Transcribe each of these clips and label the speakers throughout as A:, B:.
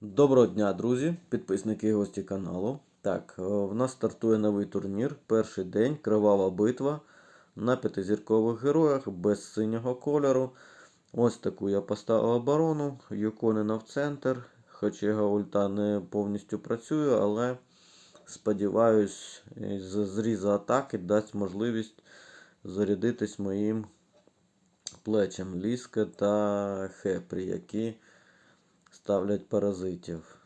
A: Доброго дня, друзі, підписники і гості каналу. Так, е, в нас стартує новий турнір. Перший день, кривава битва на п'ятизіркових героях без синього кольору. Ось таку я поставив оборону. Юконина в центр. Хоч його ульта не повністю працює, але сподіваюсь, із зріза атаки дасть можливість зарядитись моїм плечем Ліска та Хепрі, які ставлять паразитів.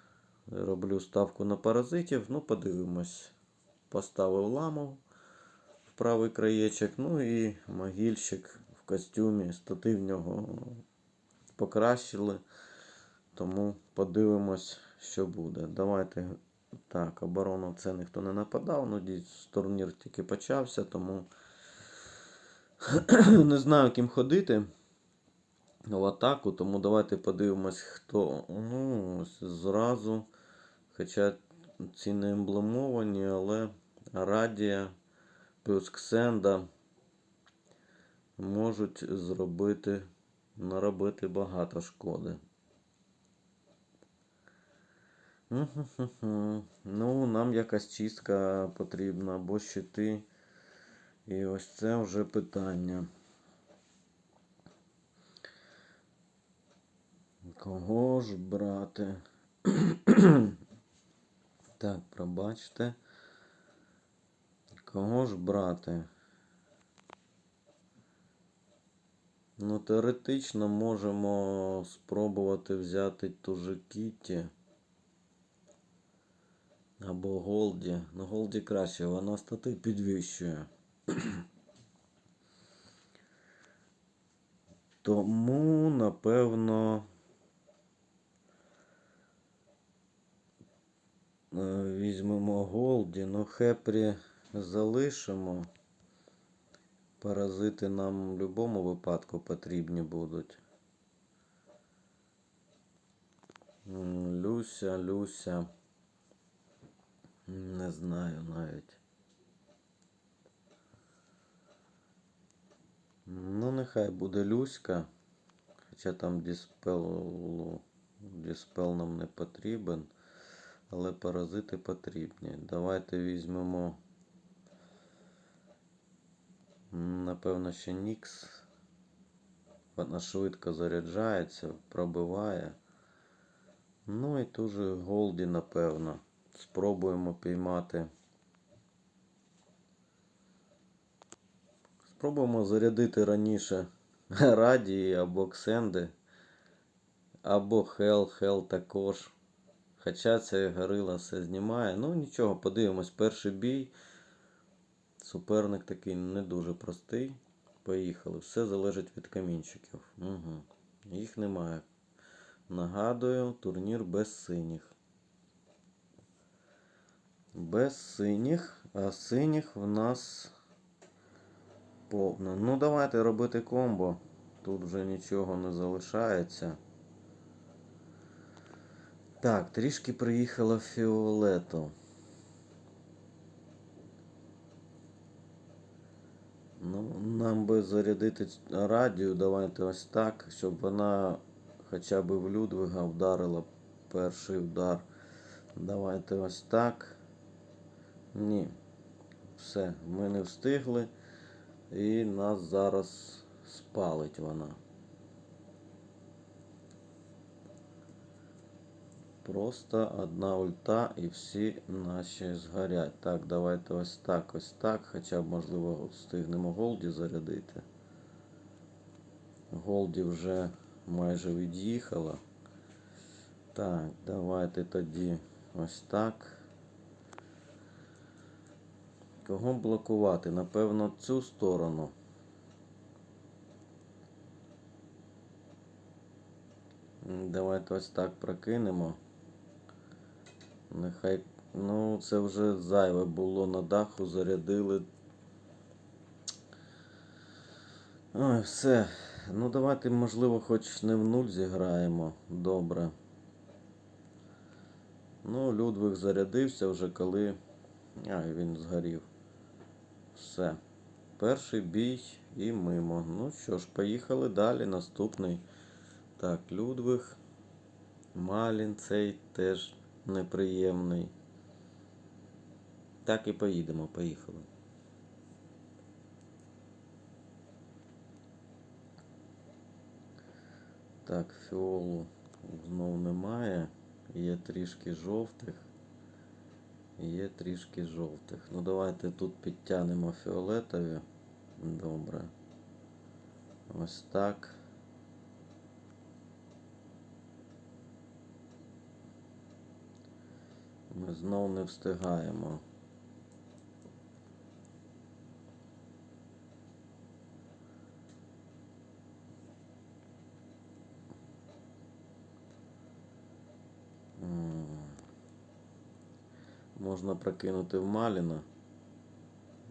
A: Роблю ставку на паразитів. Ну, подивимось. Поставив ламу в правий краєчок. Ну і могильщик в костюмі. Стати в нього покращили. Тому подивимось, що буде. Давайте. Так, оборону це ніхто не нападав. Ну, турнір тільки почався, тому не знаю, ким ходити в атаку, тому давайте подивимось, хто. Ну, зразу. Хоча ці не емблемовані, але Радія плюс Ксенда можуть зробити, наробити багато шкоди. Ну, нам якась чистка потрібна, або щити. І ось це вже питання. Кого ж брати? Так, пробачте. Кого ж брати? Ну, теоретично можемо спробувати взяти ту же Кітті. Або Голді. Ну, Голді краще, вона стати підвищує. Тому, напевно, візьмемо Голді, ну Хепрі залишимо. Паразити нам в будь-якому випадку потрібні будуть. Люся, Люся. Не знаю навіть. Ну, нехай буде Люська. Хоча там Діспел, Діспел нам не потрібен. Але паразити потрібні. Давайте візьмемо. Напевно, ще Нікс. Вона швидко заряджається, пробиває. Ну і ту же Голді, напевно. Спробуємо піймати. Спробуємо зарядити раніше Радії або Ксенди, або Хел, Хел також. Хоча це горила все знімає. Ну нічого, подивимось, перший бій. Суперник такий не дуже простий. Поїхали. Все залежить від камінчиків. Угу. Їх немає. Нагадую, турнір без синіх. Без синіх, а синіх в нас повно. Ну, давайте робити комбо. Тут вже нічого не залишається. Так, трішки приїхало фіолету. Ну, нам би зарядити радію, давайте ось так, щоб вона хоча б в Людвига вдарила перший удар. Давайте ось так. Ні. Все, ми не встигли. І нас зараз спалить вона. Просто одна ульта і всі наші згорять. Так, давайте ось так, ось так. Хоча б, можливо, встигнемо Голді зарядити. Голді вже майже від'їхала. Так, давайте тоді ось так. Кого блокувати? Напевно, цю сторону. Давайте ось так прокинемо. Нехай. Ну, це вже зайве було на даху, зарядили. Ой, все. Ну, давайте, можливо, хоч не в нуль зіграємо. Добре. Ну, Людвиг зарядився вже коли. Ай, він згорів. Все. Перший бій і мимо. Ну що ж, поїхали далі. Наступний. Так, Людвиг. Малін цей теж неприємний. Так і поїдемо, поїхали. Так, фіолу знов немає. Є трішки жовтих. Є трішки жовтих. Ну давайте тут підтягнемо фіолетові. Добре. Ось так. Ми знов не встигаємо. Можна прокинути в Маліна.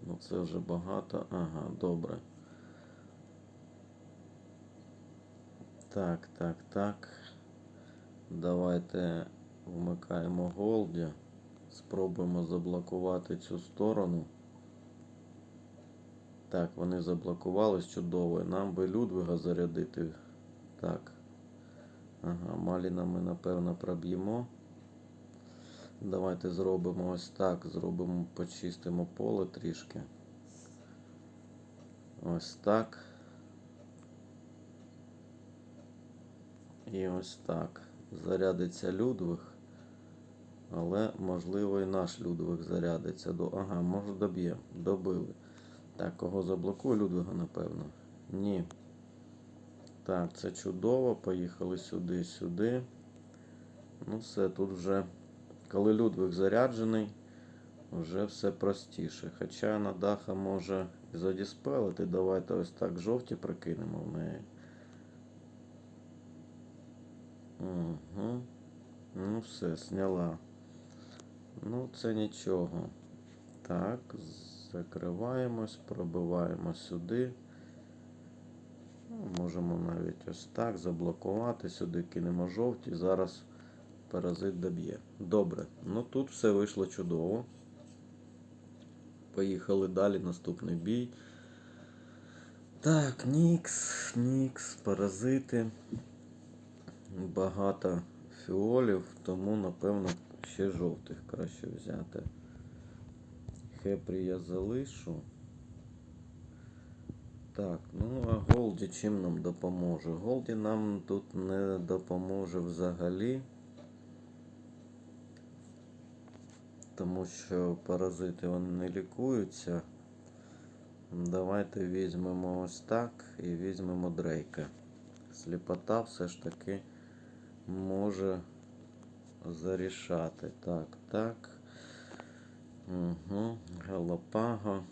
A: Ну це вже багато. Ага, добре. Так, так, так. Давайте вмикаємо Голді. Спробуємо заблокувати цю сторону. Так, вони заблокувались чудово. Нам би Людвига зарядити. Так. Ага, Маліна ми напевно проб'ємо. Давайте зробимо ось так. Зробимо, почистимо поле трішки. Ось так. І ось так. Зарядиться Людвиг. Але можливо і наш Людвиг зарядиться до. Ага, може доб'є. Добили. Так, кого заблокую Людвига, напевно? Ні. Так, це чудово. Поїхали сюди, сюди. Ну, все, тут вже, коли Людвиг заряджений, вже все простіше. Хоча на даха може і задіспелити. Давайте ось так жовті прикинемо в неї. Угу. Ну, все, сняла. Ну, це нічого. Так, закриваємось, пробиваємо сюди. Ну, Можемо навіть ось так заблокувати сюди, кинемо жовті. Зараз паразит доб'є. Добре. Ну тут все вийшло чудово. Поїхали далі, наступний бій. Так, Нікс, Нікс, паразити. Багато фіолів, тому, напевно, ще жовтих краще взяти. Хепрі я залишу. Так, ну а Голді чим нам допоможе? Голді нам тут не допоможе взагалі. Тому що паразити вони не лікуються. Давайте візьмемо ось так і візьмемо Дрейка. Сліпота все ж таки може зарішати. Так, так. Угу. Галапаго.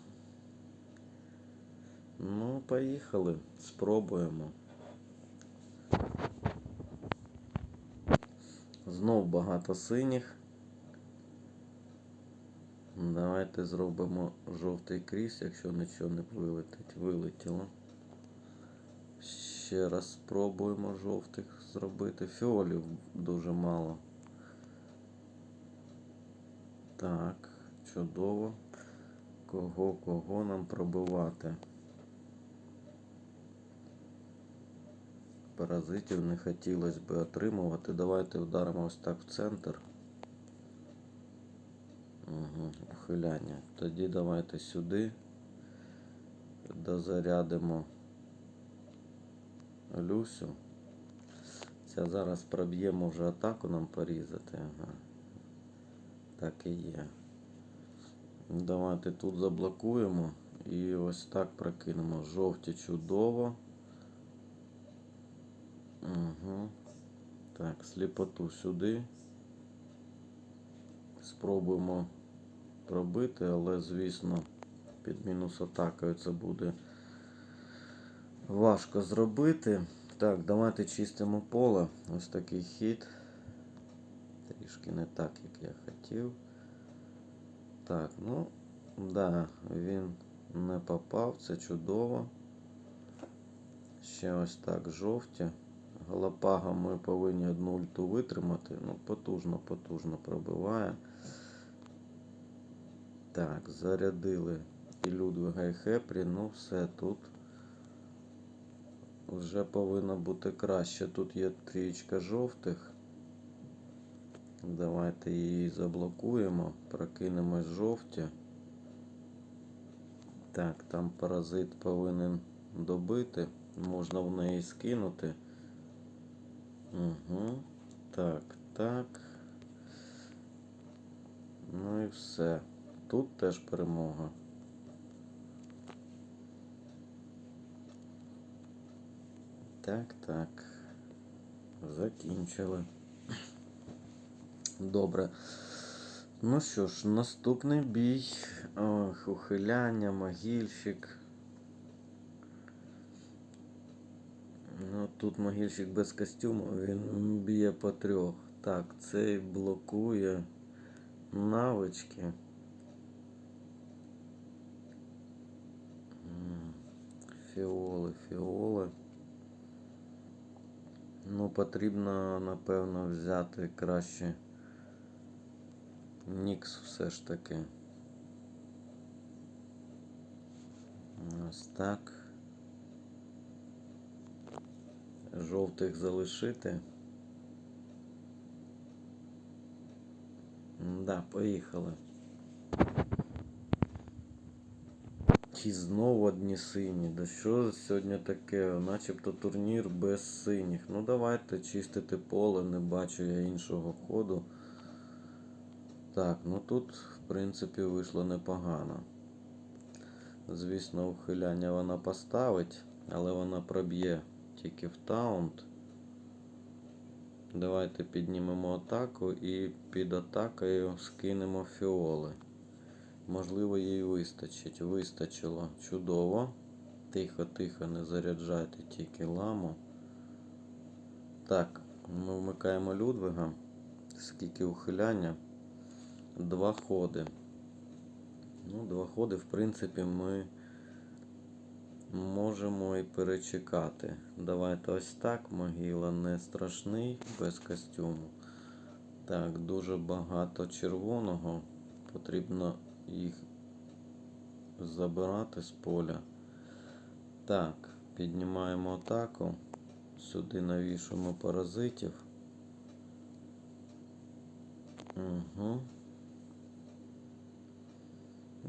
A: Ну, поїхали. Спробуємо. Знов багато синіх. Давайте зробимо жовтий кріс, якщо нічого не вилетить. Вилетіло. Ще раз спробуємо жовтих зробити. Фіолів дуже мало. Так, чудово. Кого, кого нам пробивати? Паразитів не хотілося би отримувати. Давайте вдаримо ось так в центр. Угу, ухиляння. Тоді давайте сюди. Дозарядимо Люсю. Ця зараз проб'ємо вже атаку нам порізати. Ага. Так і є. Давайте тут заблокуємо і ось так прокинемо. Жовті чудово. Угу. Так, сліпоту сюди. Спробуємо пробити, але, звісно, під мінус атакою це буде важко зробити. Так, давайте чистимо поле. Ось такий хід. Трішки не так, як я хотів. Так, ну, да, він не попав, це чудово. Ще ось так жовті. Галапага ми повинні одну ульту витримати. Ну, потужно, потужно пробиває. Так, зарядили і Людвига і Хепрі. Ну, все тут вже повинно бути краще. Тут є трієчка жовтих. Давайте її заблокуємо, прокинемо жовті. Так, там паразит повинен добити. Можна в неї скинути. Угу. Так, так. Ну і все. Тут теж перемога. Так, так. Закінчили. Добре. Ну що ж, наступний бій. Ох, ухиляння, могильщик. Ну, тут могильщик без костюму, він б'є по трьох. Так, цей блокує навички. Фіоли, фіоли. Ну, потрібно, напевно, взяти краще Нікс все ж таки. Ось так. Жовтих залишити. Да, поїхали. І знову одні сині. Да що сьогодні таке? Начебто турнір без синіх. Ну давайте чистити поле, не бачу я іншого ходу. Так, ну тут, в принципі, вийшло непогано. Звісно, ухиляння вона поставить, але вона проб'є тільки в таунт. Давайте піднімемо атаку і під атакою скинемо фіоли. Можливо, їй вистачить. Вистачило. Чудово. Тихо, тихо, не заряджайте тільки ламу. Так, ми вмикаємо Людвига. Скільки ухиляння? Два ходи. Ну, два ходи, в принципі, ми можемо і перечекати. Давайте ось так. Могила не страшний, без костюму. Так, дуже багато червоного. Потрібно їх забирати з поля. Так, піднімаємо атаку. Сюди навішуємо паразитів. Угу.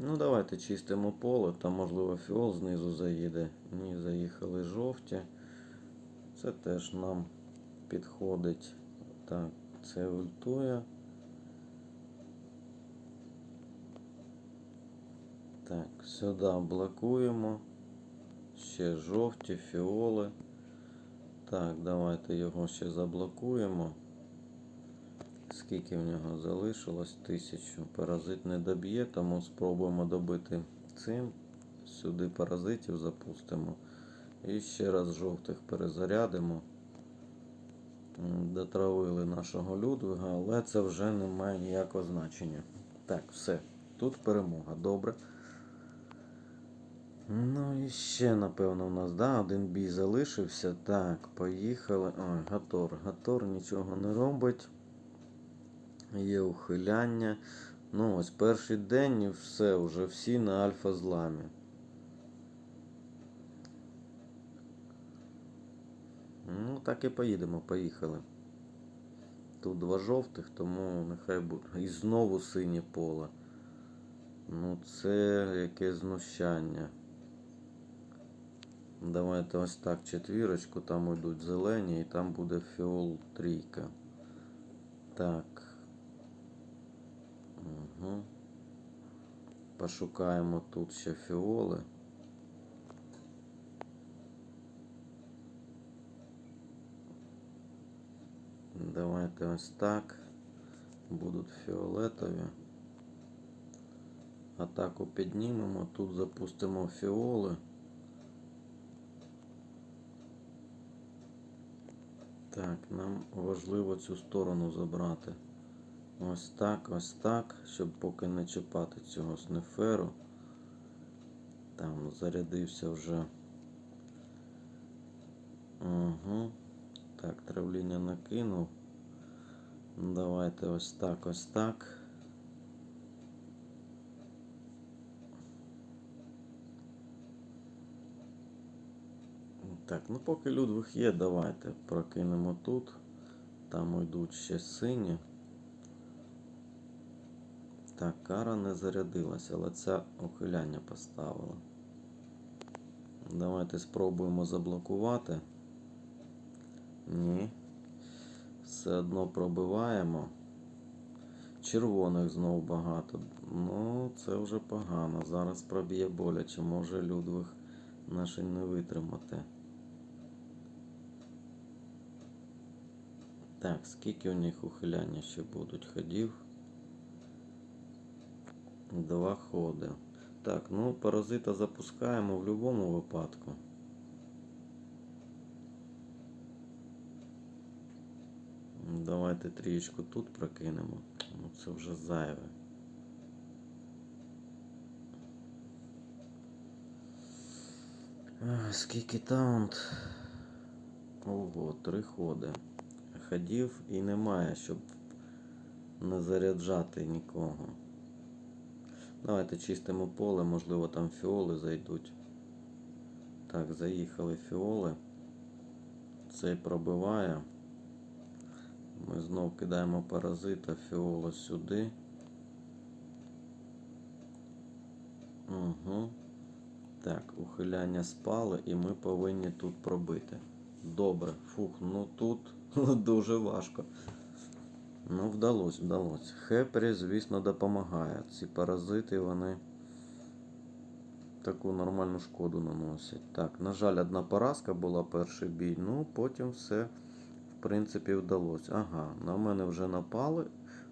A: Ну, давайте чистимо поле, там, можливо, фіол знизу заїде. Ні, заїхали жовті. Це теж нам підходить. Так, це ультує. Так, сюди блокуємо. Ще жовті, фіоли. Так, давайте його ще заблокуємо. Скільки в нього залишилось? Тисячу. Паразит не доб'є, тому спробуємо добити цим. Сюди паразитів запустимо. І ще раз жовтих перезарядимо. Дотравили нашого Людвига, але це вже не має ніякого значення. Так, все. Тут перемога. Добре. Ну і ще, напевно, у нас, да, один бій залишився. Так, поїхали. Ой, Гатор. Гатор нічого не робить. Є ухиляння. Ну, ось перший день і все, вже всі на альфа зламі. Ну, так і поїдемо, поїхали. Тут два жовтих, тому нехай буде. І знову синє поле. Ну, це яке знущання. Давайте ось так четвірочку, там йдуть зелені і там буде фіол трійка. Так. Угу. Пошукаємо тут ще фіоли. Давайте ось так. Будуть фіолетові. Атаку піднімемо, тут запустимо фіоли. Так, нам важливо цю сторону забрати. Ось так, ось так, щоб поки не чіпати цього снеферу. Там зарядився вже. Угу. Так, травління накинув. Давайте ось так, ось так. Так, ну поки Людвиг є, давайте прокинемо тут. Там йдуть ще сині. Так, кара не зарядилася, але це ухиляння поставила. Давайте спробуємо заблокувати. Ні. Все одно пробиваємо. Червоних знов багато. Ну, це вже погано. Зараз проб'є боляче. Може Людвиг наш і не витримати. Так, скільки у них ухиляння ще будуть ходів? Два ходи. Так, ну паразита запускаємо в будь-якому випадку. Давайте трієчку тут прокинемо. Ну це вже зайве. Скільки таунт? Ого, три ходи. Ходів і немає, щоб не заряджати нікого. Давайте чистимо поле, можливо там фіоли зайдуть. Так, заїхали фіоли. Цей пробиває. Ми знов кидаємо паразита фіола сюди. Угу. Так, ухиляння спали і ми повинні тут пробити. Добре, фух, ну тут дуже важко. Ну, вдалося, вдалося. Хепері, звісно, допомагає. Ці паразити, вони таку нормальну шкоду наносять. Так, на жаль, одна поразка була перший бій, ну потім все, в принципі, вдалося. Ага, на мене вже напали,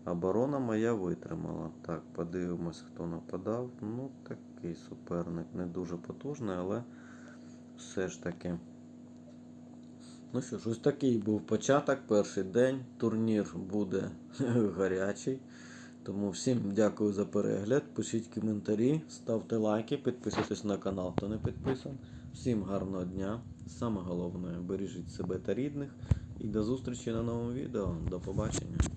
A: оборона моя витримала. Так, подивимось, хто нападав. Ну, такий суперник, не дуже потужний, але все ж таки. Ну що ж, ось такий був початок, перший день. Турнір буде гарячий. Тому всім дякую за перегляд. Пишіть коментарі, ставте лайки, підписуйтесь на канал, хто не підписаний. Всім гарного дня. Саме головне, бережіть себе та рідних. І до зустрічі на новому відео. До побачення.